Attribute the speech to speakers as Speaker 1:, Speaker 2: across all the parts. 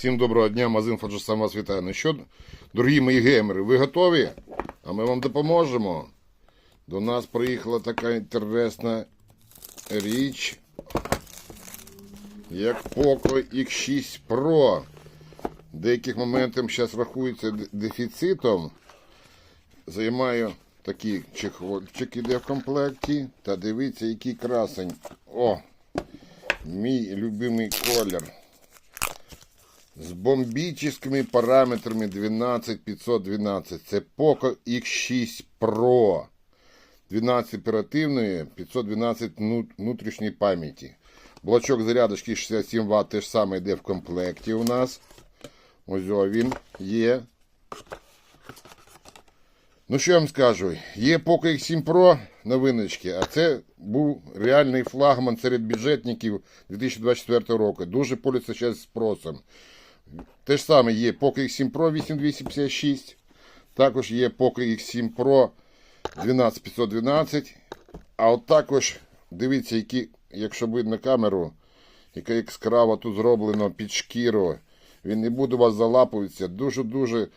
Speaker 1: Всім доброго дня, Мазин Фаджасам вас вітає. Ну що, дорогі мої геймери, ви готові? А ми вам допоможемо. До нас приїхала така інтересна річ, як Poco X6 Pro. Деяких моментів зараз рахується дефіцитом. Займаю такий чехольчик іде в комплекті. Та дивіться, який красень. О! Мій любимий колір з бомбічними параметрами 12512. Це Poco X6 Pro. 12 оперативної, 512 внутрішньої пам'яті. Блочок зарядочки 67 Вт теж саме йде в комплекті у нас. Ось він є. Ну що я вам скажу? Є Poco X7 Pro новиночки, а це був реальний флагман серед бюджетників 2024 року. Дуже пользується зараз спросом. Те ж саме є Poco X7 Pro 8256. Також є Poco X7 Pro 12512. А от також дивіться, які, якщо видно камеру, яка яскраво тут зроблено під шкіру. Він не буде у вас залапуватися. Дуже-дуже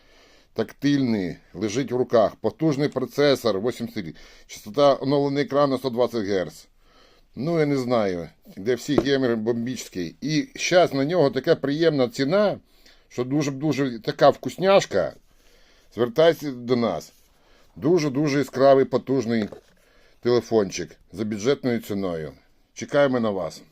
Speaker 1: тактильний, лежить в руках. Потужний процесор 80. Частота оновленого екрану 120 Гц. Ну, я не знаю, де всі геймери бомбічські. І зараз на нього така приємна ціна, що дуже-дуже така вкусняшка. Звертайся до нас. Дуже-дуже яскравий, потужний телефончик за бюджетною ціною. Чекаємо на вас.